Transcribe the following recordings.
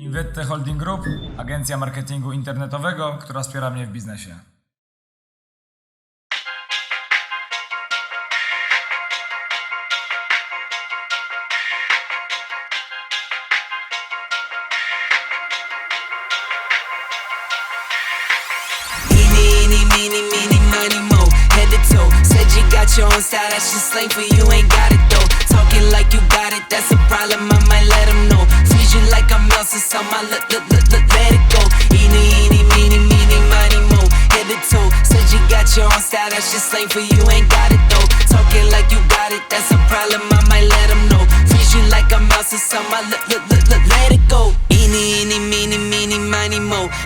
Invette Holding Group, agencja marketingu internetowego, która wspiera mnie w biznesie. Style, that's just slang for you, ain't got it though. Talking like you got it, that's a problem, I might let know. You like I'm so my look, look, look, look, let it go. Eeny, eeny, meeny, meeny, money, mo. Head to toe. Said you got your own style, that's just slang for you, ain't got it though. Talking like you got it, that's a problem, I might let them know. You like I'm so my look, look, let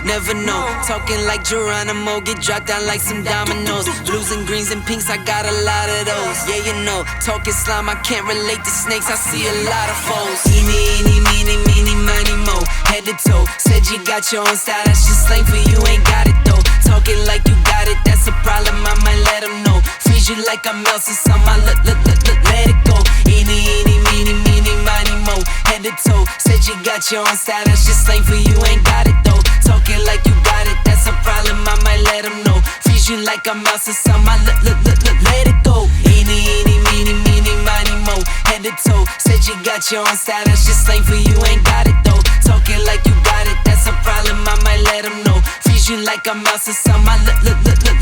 Never know. Talking like Geronimo, get dropped down like some dominoes. Blues and greens and pinks, I got a lot of those. Yeah, you know. Talking slime, I can't relate to snakes, I see a lot of foes. Eeny, eeny, meeny, meeny, money, mo. Head to toe. Said you got your own style, that's just slang for you, ain't got it though. Talking like you got it, that's a problem, I might let them know. Freeze you like I'm Elsa, some I look, look, to toe. Said you got your own style, that's just slang for you, ain't got it though. Talking like you got it, that's a problem, I might let them know. Freeze you like I'm Elsa, some I look, look, look, look, let it go. Eeny, eeny, meeny, meeny, money, mo. Head to toe. Said you got your own style, that's just slang for you, ain't got it though. Talking like you got it, that's a problem, I might let them know. Freeze you like I'm Elsa, some I look, look, look, look,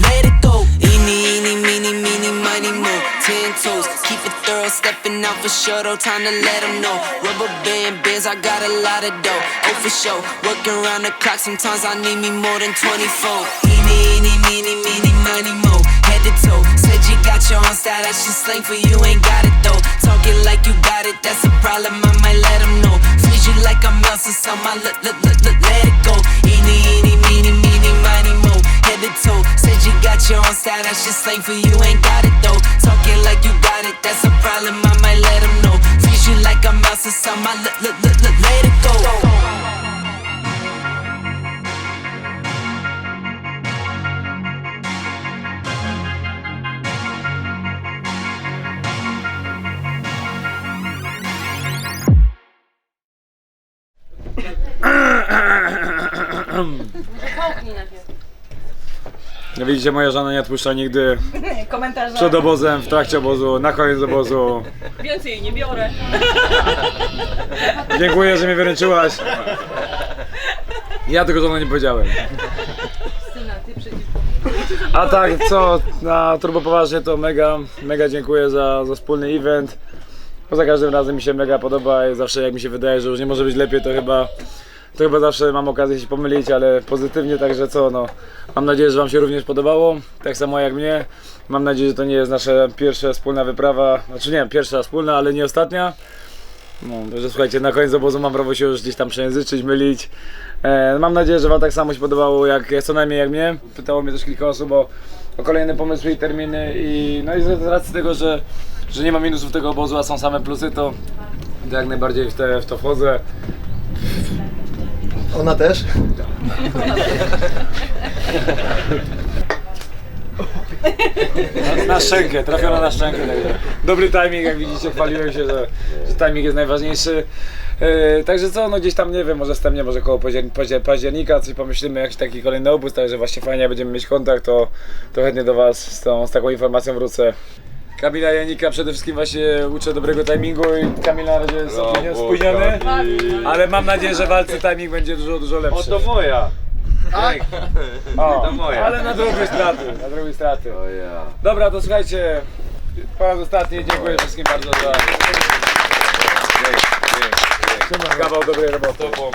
for sure, though, time to let them know. Rubber band bands, I got a lot of dough, oh for sure. Working around the clock, sometimes I need me more than 24. Eeny, eeny, meeny, meeny, money, mo. Head to toe, said you got your own style, that's just slang for you, ain't got it though. Talking like you got it, that's a problem, I might let them know. Freeze you like I'm Elsa, so my look, look, look, look, let it go. Eeny, eeny, your own style, that's just slang for you, ain't got it though. Talking like you got it, that's a problem, I might let them know. Freeze you like I'm Elsa, so my look, look, look, look, let it go. Połknij najpierw. No widzicie, moja żona nie odpuszcza nigdy Komentarze. przed obozem, w trakcie obozu, na koniec obozu. Więcej nie biorę. Dziękuję, że mnie wyręczyłaś. Ja tego żono nie powiedziałem. A tak, co, na turbo poważnie to mega, mega dziękuję za, za wspólny event. Poza każdym razem mi się mega podoba i zawsze jak mi się wydaje, że już nie może być lepiej, to chyba, to chyba zawsze mam okazję się pomylić, ale pozytywnie, także co, no, mam nadzieję, że Wam się również podobało, tak samo jak mnie. Mam nadzieję, że to nie jest nasza pierwsza wspólna wyprawa, znaczy nie, pierwsza wspólna, ale nie ostatnia. No, także słuchajcie, na koniec obozu mam prawo się już gdzieś tam przejęzyczyć, mylić. E, mam nadzieję, że Wam tak samo się podobało, jak co najmniej jak mnie. Pytało mnie też kilka osób o, o kolejne pomysły i terminy i no i z racji tego, że, że nie ma minusów tego obozu, a są same plusy, to, to jak najbardziej w, te, w to wchodzę. Ona też? Na, szczękę, trafiono na szczękę. Dobry timing, jak widzicie, chwaliłem się, że, że timing jest najważniejszy. E, także co, no gdzieś tam nie wiem, może wstępnie, może koło paździer- paździer- października coś pomyślimy, jakiś taki kolejny obóz, także właśnie fajnie, będziemy mieć kontakt, to, to chętnie do Was z, tą, z taką informacją wrócę. Kamila Janika przede wszystkim właśnie uczę dobrego timingu i Kamil na razie jest opóźniony, spóźniony, ale mam nadzieję, że w walce timing będzie dużo, dużo lepszy. O, to moja! O, to moja. ale na drugiej straty, na drugiej straty. O ja. Dobra, to słuchajcie, po raz ostatni dziękuję wszystkim bardzo za kawał dobrej roboty. To było